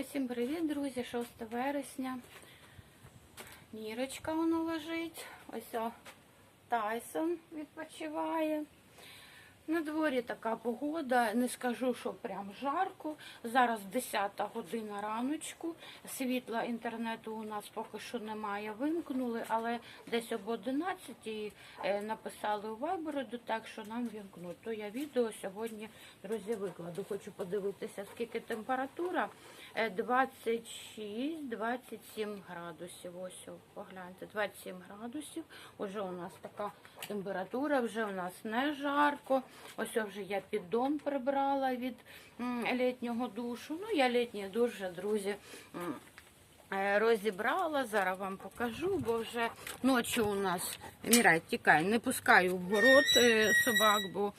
Усім привіт, друзі! 6 вересня. Мірочка воно лежить. Ось о, Тайсон відпочиває. На дворі така погода, не скажу, що прям жарко. Зараз 10 година раночку. Світла інтернету у нас поки що немає. Вимкнули, але десь об 11 е, написали у до так, що нам вімкнуть. То я відео сьогодні, друзі, викладу. Хочу подивитися, скільки температура. Е, 26-27 градусів. Ось, погляньте, 27 градусів. Уже у нас така температура, вже у нас не жарко. Ось вже я піддон прибрала від літнього душу. Ну, я літній душ вже, друзі. е, Розібрала, зараз вам покажу, бо вже ночі у нас Мірай, тікай, не пускаю в город е, собак, бо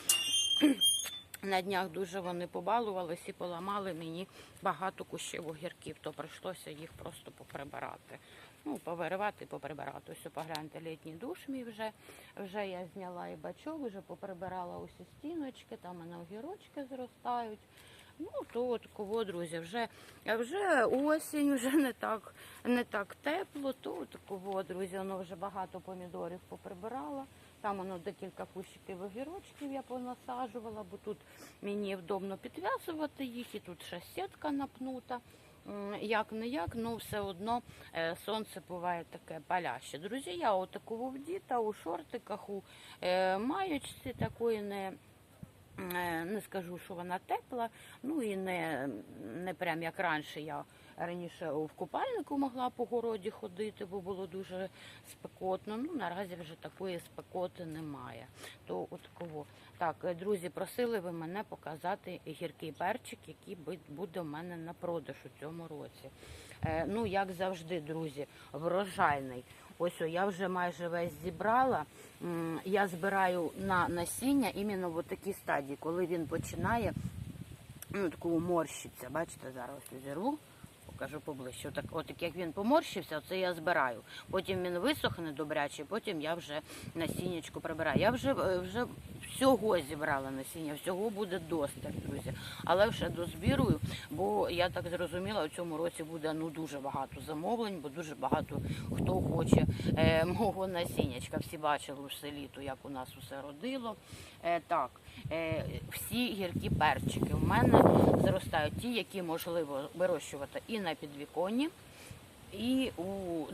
на днях дуже вони побалувались і поламали мені багато кущів огірків, то прийшлося їх просто поприбирати. Ну, повиривати, поприбирати. Ось погляньте, літній душ мій вже. Вже я зняла і бачок, вже поприбирала усі стіночки, там у мене огірочки зростають. Ну, то кого, друзі, вже, вже осінь, вже не так, не так тепло, то кого, друзі, воно вже багато помідорів поприбирала. Там воно декілька кущиків огірочків я понасаджувала, бо тут мені вдобно підв'язувати їх, і тут ще сітка напнута. Як не як, ну все одно е, сонце буває таке паляще. Друзі, я отаку вдіта у шортиках, у е, маєчці такої не. Е, Не скажу, що вона тепла, ну і не, не прям як раніше я раніше в купальнику могла по городі ходити, бо було дуже спекотно. Ну наразі вже такої спекоти немає. То от кого. Так, е, друзі, просили ви мене показати гіркий перчик, який буде в мене на продаж у цьому році. Е, Ну, як завжди, друзі, врожайний. Ось я вже майже весь зібрала. Я збираю на насіння іменно в такій стадії, коли він починає ну, таку морщиться. Бачите, зараз зірву, покажу поближче. Отак, отак як він поморщився, це я збираю. Потім він висохне добряче, потім я вже насіннячку прибираю. Я вже, е, вже всього зібрала насіння, всього буде достатньо, друзі. Але вже дозбірую, бо я так зрозуміла, у цьому році буде ну дуже багато замовлень, бо дуже багато хто хоче е, мого насіннячка. Всі бачили в селі, то як у нас усе родило. Е, так, е, всі гіркі перчики у мене зростають ті, які можливо вирощувати і на підвіконні, і у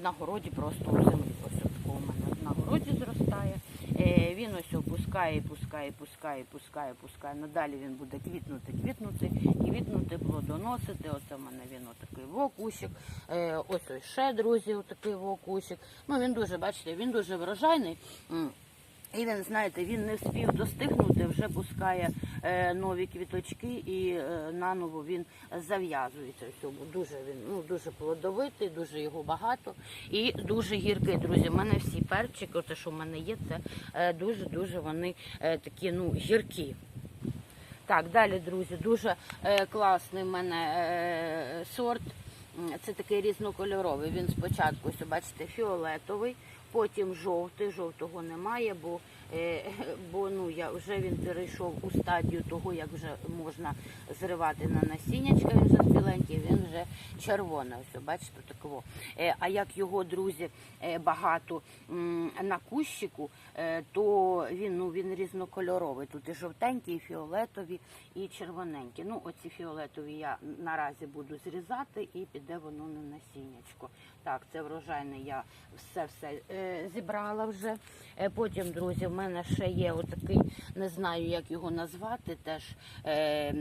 на городі просто у землі. Ось у мене на городі зростає. Е, він ось опускає, пускає, пускає, пускає, пускає. Надалі він буде квітнути, квітнути, квітнути, плодоносити. Оце в мене він отакий вокусик. Е, ось ось ще, друзі, отакий вокусик. Ну він дуже, бачите, він дуже врожайний. І він, знаєте, він не встиг достигнути, вже пускає нові квіточки і е, наново він зав'язується в цьому. Дуже він ну дуже плодовитий, дуже його багато і дуже гіркий. Друзі, у мене всі перчики, те, що в мене є, це е, дуже дуже вони е, такі ну гіркі. Так, далі, друзі, дуже е, класний в мене е, сорт. Це такий різнокольоровий. Він спочатку, бачите, фіолетовий, потім жовтий. Жовтого немає, бо, е, бо ну, я, вже він перейшов у стадію того, як вже можна зривати на насіннячка. Він вже спіленький, він вже червоний. Ось, бачите, такого. Е, а як його друзі е, багато на кущику, е, то він, ну, він різнокольоровий. Тут і жовтенькі, і фіолетові, і червоненькі. Ну, оці фіолетові я наразі буду зрізати і піде воно на насіннячко. Так, це врожайне, я все-все е, зібрала вже. Е, потім, друзі, мене ще є отакий, не знаю, як його назвати, теж. Е,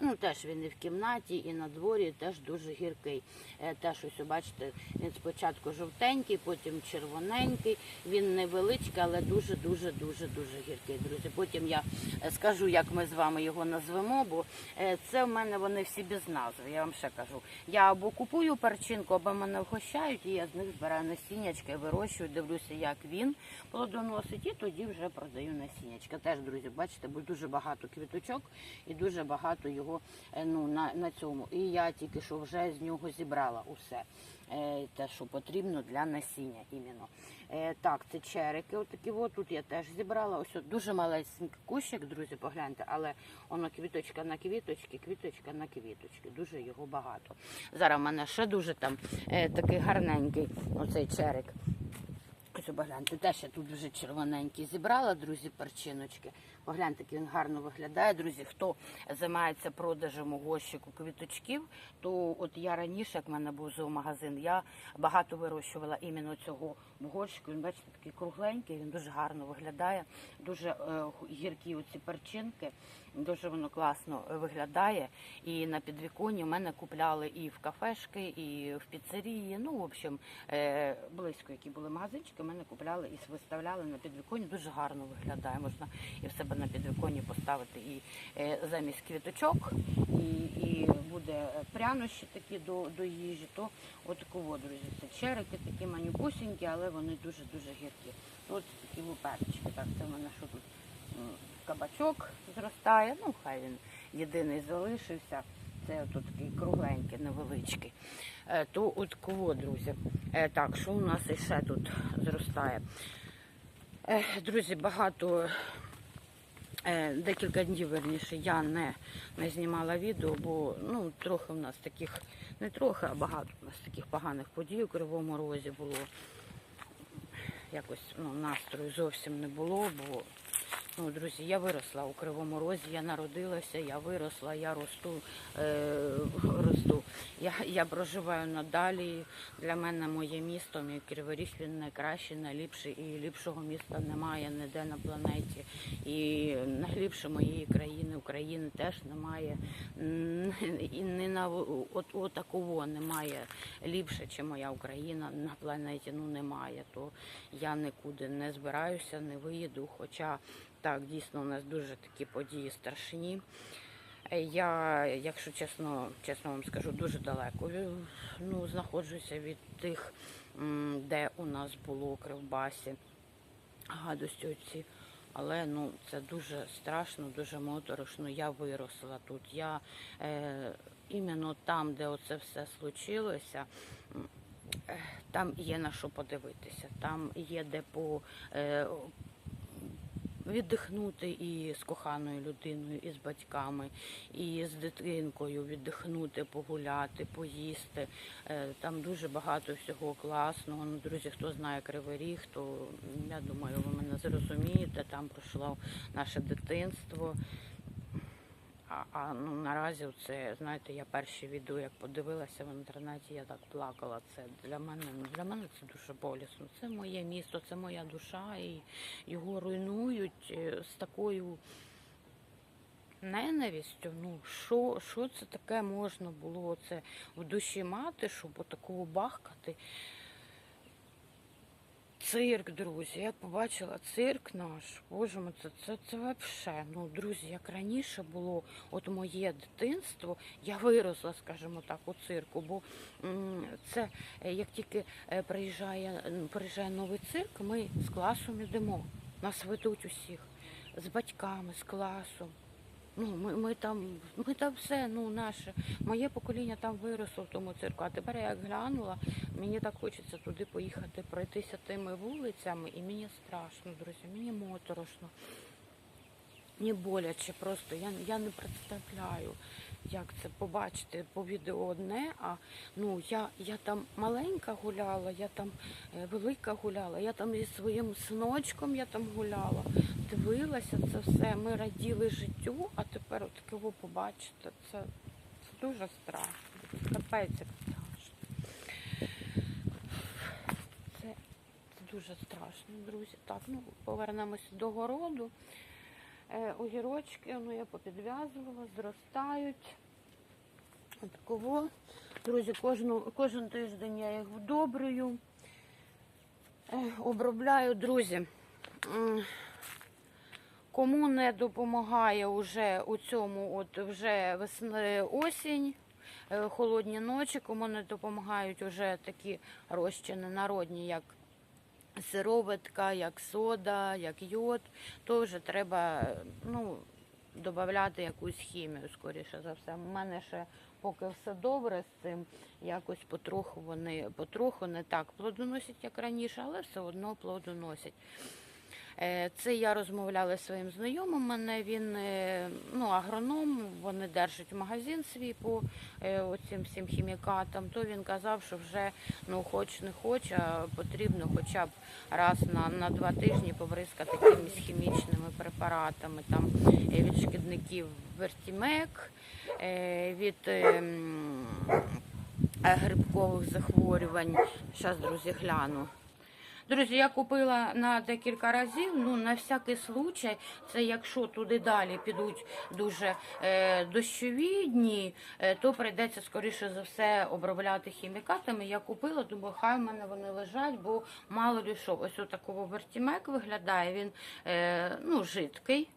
Ну, теж він і в кімнаті, і на дворі теж дуже гіркий. Е, Теж ось, бачите, він спочатку жовтенький, потім червоненький. Він невеличкий, але дуже, дуже, дуже, дуже гіркий. Друзі. Потім я е, скажу, як ми з вами його назвемо, бо е, це в мене вони всі без назви. Я вам ще кажу. Я або купую перчинку, або мене вгощають, і я з них збираю насіннячка і вирощую, дивлюся, як він плодоносить, і тоді вже продаю насіннячка. Теж, друзі, бачите, бо дуже багато квіточок і дуже багато його його е, ну, на, на цьому. І я тільки що вже з нього зібрала усе. Е, те, що потрібно для насіння іменно. Е, так, це черики. Отакі от. Тут я теж зібрала. Ось от дуже малесенький кущик, друзі, погляньте, але воно квіточка на квіточки, квіточка на квіточки. Дуже його багато. Зараз в мене ще дуже там такий гарненький оцей черик. Ось погляньте, теж я тут вже червоненький зібрала, друзі, перчиночки. Погляньте, як він гарно виглядає. Друзі, хто займається продажем у квіточків, то от я раніше, як в мене був зоомагазин, я багато вирощувала іменно цього горщику. Він, бачите, такий кругленький, він дуже гарно виглядає, дуже е, гіркі оці перчинки, дуже воно класно виглядає. І на підвіконні в мене купляли і в кафешки, і в піцерії. Ну, в общем, е, близько, які були магазинчики, мене купляли і виставляли на підвіконні. Дуже гарно виглядає. Можна і в себе на підвіконні поставити і е, замість квіточок, і, і буде прянощі такі до, до їжі. То отаково, друзі, це черики такі манюпусінькі, але вони дуже-дуже гіркі. От такі луперчики. Так, це в мене що тут кабачок зростає. Ну, хай він єдиний залишився. Це от такий кругленький, невеличкий. Е, То от кого, друзі? Е, Так, що у нас іще тут зростає? Друзі, багато декілька днів верніше я не, не знімала відео, бо ну, трохи в нас таких, не трохи, а багато в нас таких поганих подій у Кривому Розі було. Якось ну, настрою зовсім не було, бо ну, друзі, я виросла у Кривому Розі, я народилася, я виросла, я росту, е, росту. Я, я проживаю надалі. Для мене моє місто, мій Кривий він найкращий, найліпший, і ліпшого міста немає ніде на планеті. І найліпше моєї країни, України теж немає. І не на от, от такого немає ліпше, чи моя Україна на планеті. Ну немає. То я нікуди не збираюся, не виїду. Хоча так, дійсно, у нас дуже такі події страшні. Е, Я, якщо чесно, чесно вам скажу, дуже далеко ну, знаходжуся від тих, де у нас було Кривбасі гадості оці. Але ну це дуже страшно, дуже моторошно. Я виросла тут. Я е, іменно там, де оце все случилося, е, там є на що подивитися, там є де по. Віддихнути і з коханою людиною, і з батьками, і з дитинкою, віддихнути, погуляти, поїсти. Е, Там дуже багато всього класного. Ну, друзі, хто знає Кривий Ріг, то я думаю, ви мене зрозумієте. Там пройшло наше дитинство. А, ну наразі це знаєте, я перші відео, як подивилася в інтернеті, я так плакала. Це для мене ну, для мене це дуже болісно. Це моє місто, це моя душа, і його руйнують е, з такою ненавистю. Ну що, що це таке можна було це в душі мати, щоб отакого бахкати? Цирк, друзі. Я побачила цирк наш. Боже мой, це, це, це вообще. Ну, друзі, як раніше було, от моє дитинство, я виросла, скажімо так, у цирку. Бо це е, як тільки е, приїжджає, приїжджає новий цирк, ми з класом йдемо. Нас ведуть усіх з батьками, з класом. Ну, ми, ми там, ми там все, ну наше. Моє покоління там виросло в тому цирку. А тепер я як глянула, мені так хочеться туди поїхати, пройтися тими вулицями, і мені страшно, друзі, мені моторошно. Мені боляче просто. Я, я не представляю, як це побачити по відео одне. А ну я, я там маленька гуляла, я там е, велика гуляла, я там зі своїм синочком я там гуляла, дивилася це все. Ми раділи життю, а тепер от такого побачити. Це, це дуже страшно. Капець страшно. Це, це дуже страшно, друзі. Так, ну повернемося до городу. Е, огірочки, ну я попідв'язувала, зростають. Отаково. Друзі, кожну, кожен тиждень я їх вдобрюю, е, обробляю, друзі. Кому не допомагає уже у цьому, от вже весни осінь, е, холодні ночі, кому не допомагають уже такі розчини народні, як сироватка, як сода, як йод, то вже треба, ну, додати якусь хімію, скоріше за все. У мене ще поки все добре з цим, якось потроху вони потроху не так плодоносять, як раніше, але все одно плодоносять. Е, Це я розмовляла зі своїм знайомим. Мене він е, ну, агроном, вони держать магазин свій по е, оцим всім хімікатам. То він казав, що вже ну хоч не хоч, а потрібно хоча б раз на, на два тижні побризкати якимись хімічними препаратами там від шкідників вертімек, від е, м, е, грибкових захворювань. Зараз, друзі, гляну. Друзі, я купила на декілька разів. Ну на всякий случай, це якщо туди далі підуть дуже е, дощові дні, е, то прийдеться скоріше за все обробляти хімікатами. Я купила, думаю, хай в мене вони лежать, бо мало ли що. Ось отакого вертімек виглядає. Він е, ну жидкий.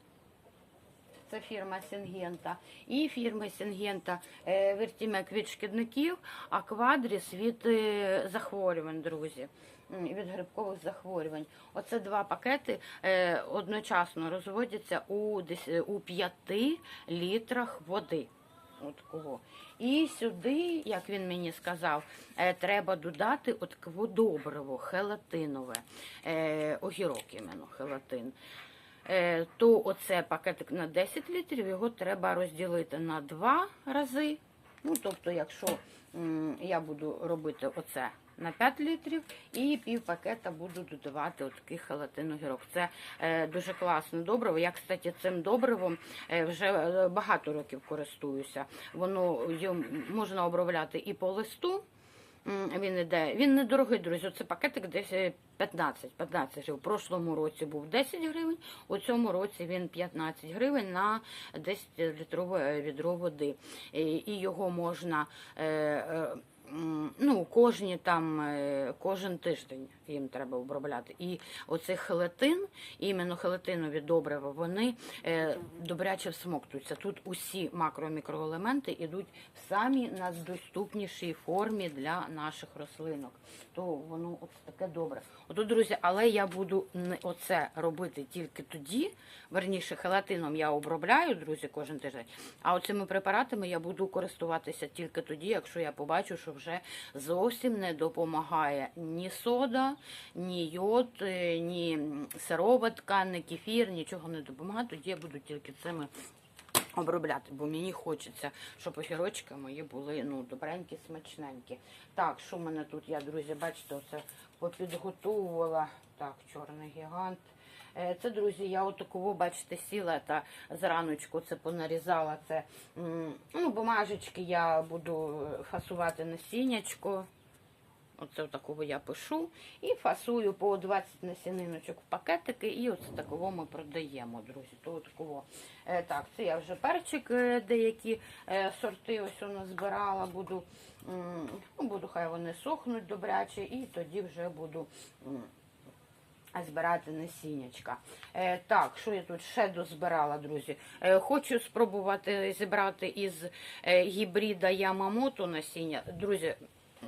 Це фірма Сінгента. І фірми Сінгента Вертімек від шкідників, а Квадріс від е, захворювань, друзі. Від грибкових захворювань. Оце два пакети е, одночасно розводяться у, дес- у 5 літрах води. От кого. І сюди, як він мені сказав, е, треба додати от кводобриво, хелатинове, е, огірок іменно хелатин. Е, то оце пакетик на 10 літрів, його треба розділити на два рази. Ну, тобто, якщо я буду робити оце на 5 літрів, і пів пакета буду додавати отакий халатин огірок. Це е, дуже класне добриво. Я, кстати, цим добривом е, вже е, багато років користуюся. Воно можна обробляти і по листу. Він іде. Він недорогий, друзі. Це пакетик десь е, 15. 15 гривень. В прошлому році був 10 гривень, у цьому році він 15 гривень на 10 літрове відро води. І його можна. Ну, кожні там, е, кожен тиждень їм треба обробляти. І оцей хелатин, іменно хелатинові добрива, вони е, добряче всмоктуються. Тут усі макро-мікроелементи йдуть в самій найдоступнішій формі для наших рослинок. То воно от таке добре. Ото, друзі, але я буду не оце робити тільки тоді. Верніше, хелатином я обробляю, друзі, кожен тиждень. А оцими препаратами я буду користуватися тільки тоді, якщо я побачу, що вже зовсім не допомагає ні сода, ні йод, е, ні сироватка, ні кефір, нічого не допомагає. Тоді я буду тільки цими обробляти, бо мені хочеться, щоб огірочки мої були ну, добренькі, смачненькі. Так, що в мене тут? Я, друзі, бачите, оце попідготовувала. Так, чорний гігант. Е, Це, друзі, я отаково, бачите, сіла та зраночку це понарізала. Це ну, бумажечки я буду фасувати насіннячко. Оце такого я пишу і фасую по 20 насіниночок в пакетики, і оце такого ми продаємо, друзі. То такого. Е, так, це я вже перчик, е, деякі е, сорти ось нас збирала, буду, ну, буду хай вони сохнуть добряче, і тоді вже буду. Збирати насіннячка. Е, так, що я тут ще дозбирала, друзі? Е, хочу спробувати зібрати із е, гібрида Ямамото насіння. Друзі,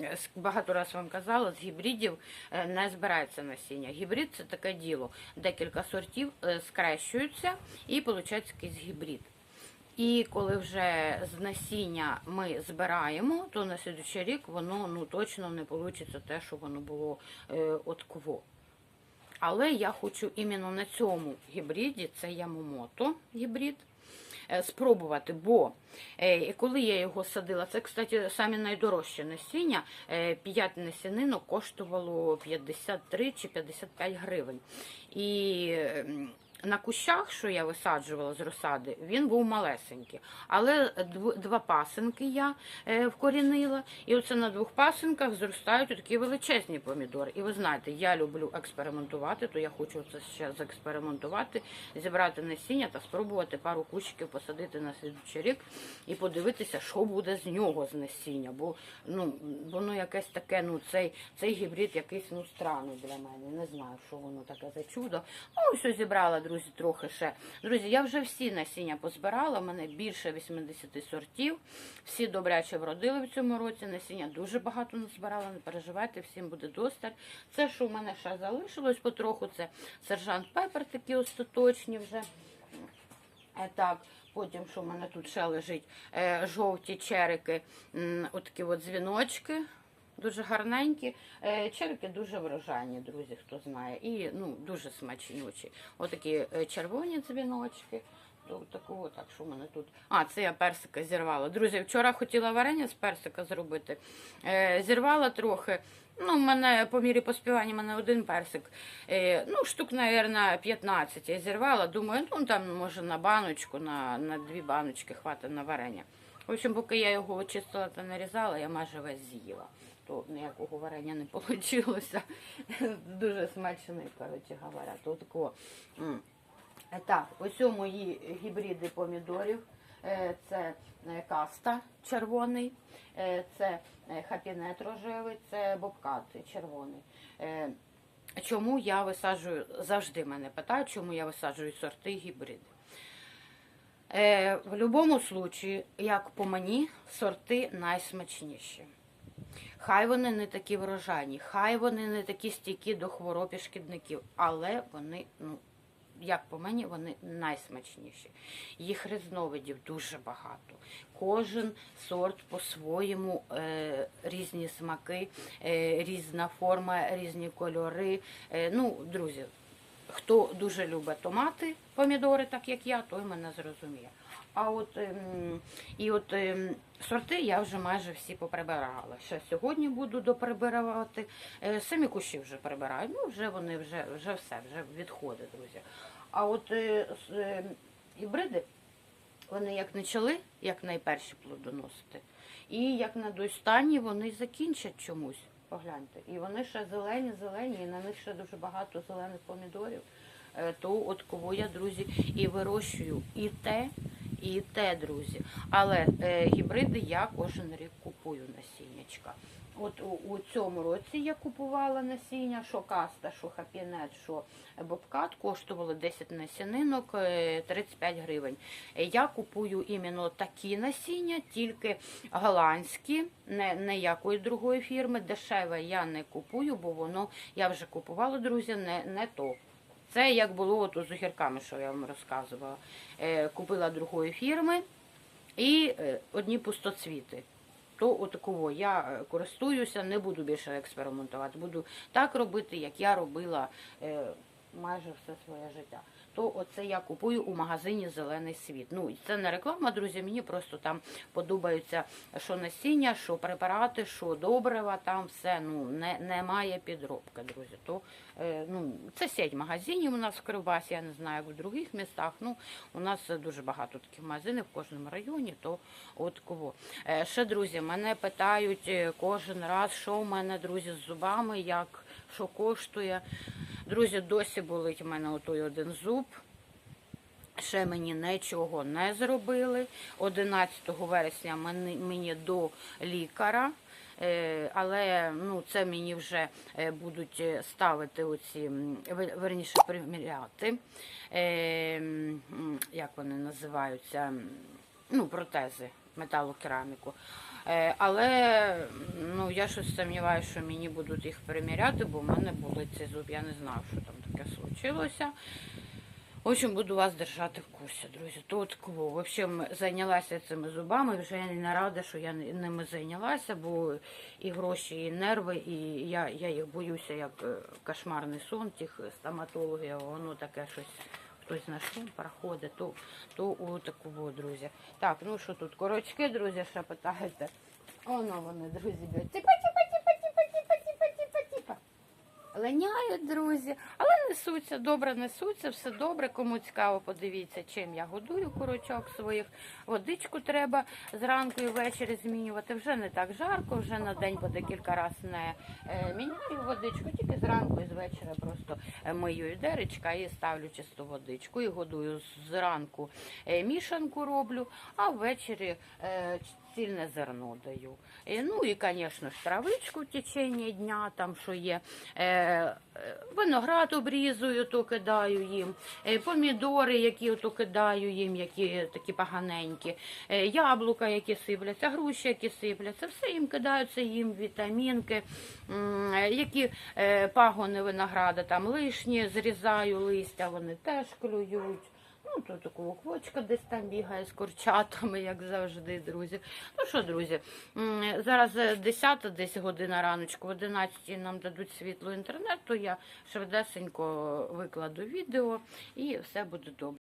е, багато раз вам казала, з гібридів е, не збирається насіння. Гібрид це таке діло. Декілька сортів скрещуються і виходить якийсь гібрид. І коли вже з насіння ми збираємо, то на слідуючий рік воно ну точно не вийде те, що воно було е, от кво. Але я хочу іменно на цьому гібриді, це Ямомото гібрид, е, спробувати, бо е, коли я його садила, це, кстати, саме найдорожче насіння, 5 насінинок коштувало 53 чи 55 гривень. І на кущах, що я висаджувала з розсади, він був малесенький. Але два пасинки я е, вкорінила, і оце на двох пасинках зростають такі величезні помідори. І ви знаєте, я люблю експериментувати, то я хочу це ще заекспериментувати, зібрати насіння та спробувати пару кущиків посадити на слідчий рік і подивитися, що буде з нього з насіння. Бо ну воно якесь таке, ну цей, цей гібрид якийсь ну странний для мене. Не знаю, що воно таке за чудо. Ну, що зібрала, друзі, трохи ще. Друзі, я вже всі насіння позбирала. У мене більше 80 сортів. Всі добряче вродили в цьому році. Насіння дуже багато назбирала. Не переживайте, всім буде досталь. Це, що в мене ще залишилось потроху, це сержант Пепер, такі остаточні вже. Е, Так, Потім, що в мене тут ще лежить, е, жовті черики, отакі от дзвіночки. Дуже гарненькі. Е, дуже врожайні, друзі, хто знає. І ну, дуже смачнючі. Отакі е, червоні дзвіночки. Такого, так що в мене тут. А, це я персика зірвала. Друзі, вчора хотіла варення з персика зробити. Е, зірвала трохи. Ну, мене по мірі поспівання мене один персик. Е, ну, штук, мабуть, 15 я зірвала. Думаю, ну там може на баночку, на, на дві баночки хватить на варення. В общем, поки я його очистила та нарізала, я майже весь з'їла. То ніякого варення не вийшло. Дуже смачний, коротше говоря. То Так, ось у мої гібриди помідорів. Е, Це е, каста червоний, е, це хапінет рожевий, це бобкат червоний. Чому я висаджую, завжди мене питають, чому я висаджую сорти гібриди. В будь-якому випадку, як по мені, сорти найсмачніші. Хай вони не такі врожайні, хай вони не такі стійкі до хвороб і шкідників, але вони, ну, як по мені, вони найсмачніші. Їх різновидів дуже багато. Кожен сорт по-своєму е, різні смаки, е, різна форма, різні кольори. Е, ну, друзі, хто дуже любить томати, помідори, так як я, той мене зрозуміє. А от ем, і от ем, сорти я вже майже всі поприбирала. Ще сьогодні буду доприбирати. Е, самі кущі вже прибираю. Ну, вже вони вже, вже все, вже відходи, друзі. А от е, с- е, гібриди, вони як почали, як найперші плодоносити, і як на достані вони закінчать чомусь. Погляньте. І вони ще зелені, зелені, і на них ще дуже багато зелених помідорів. Е, То от кого я, друзі, і вирощую і те, і те, друзі. Але е, гібриди я кожен рік купую насіннячка. От у, цьому році я купувала насіння, що каста, що хапінет, що бобкат, коштувало 10 насінинок е, 35 гривень. Е, Я купую іменно такі насіння, тільки голландські, не, не якої другої фірми. Дешеве я не купую, бо воно я вже купувала, друзі, не, не то. Це як було от з огірками, що я вам розказувала. Е, купила другої фірми і е, одні пустоцвіти. То отакого я е, користуюся, не буду більше експериментувати. Буду так робити, як я робила е, майже все своє життя. То оце я купую у магазині Зелений світ. Ну, це не реклама, друзі. Мені просто там подобається, що насіння, що препарати, що добрива, там все ну не, немає підробки, друзі. То е, ну це сеть магазинів у нас в Кривбасі, я не знаю, як в других містах. Ну у нас дуже багато таких магазинів в кожному районі. То от кого. Е, ще друзі, мене питають е, кожен раз, що в мене друзі з зубами, як що коштує. Друзі, досі болить у мене отой один зуб. Ще мені нічого не зробили. 11 вересня мені, до лікаря. Е, Але ну, це мені вже е, будуть е, ставити оці, верніше приміряти. Як вони називаються? Ну, протези, металокераміку. Е, Але ну, я щось сумніваюся, що мені будуть їх приміряти, бо в мене були ці зуб. Я не знав, що там таке случилося. В общем, буду вас держати в курсі, друзі. То от кого. В общем, зайнялася цими зубами. Вже я не рада, що я ними зайнялася, бо і гроші, і нерви, і я, я їх боюся, як е, кошмарний сон тих стоматологів. Воно таке щось. Хтось на шум проходить, то, то у такого, друзі. Так, ну що тут, корочки, друзі, ще питаєте. Оно вони, друзі, б'ють. Типа, типа, типа, типа, типа, типа, типа, типа. Леняють, друзі, але несуться, добре несуться, все добре. Кому цікаво, подивіться, чим я годую курочок своїх. Водичку треба зранку і ввечері змінювати. Вже не так жарко, вже на день по декілька разів не е, міняю водичку, тільки зранку і з просто е, мию відеречка і ставлю чисту водичку. І годую зранку е, мішанку роблю, а ввечері цільне зерно даю. Е, Ну і, звісно ж, травичку в течение дня, там що є. Е, е, Виноград обрізую, то кидаю їм, помідори, які то кидаю їм, які такі поганенькі, яблука, які сипляться, груші, які сипляться, все їм кидаються, їм вітамінки, які пагони винограда там лишні, зрізаю листя, вони теж клюють. Ну, тут квочка десь там бігає з курчатами, як завжди, друзі. Ну що, друзі, зараз е, 10 десь година раночку, в 11 нам дадуть світло інтернету. Я швидесенько викладу відео і все буде добре.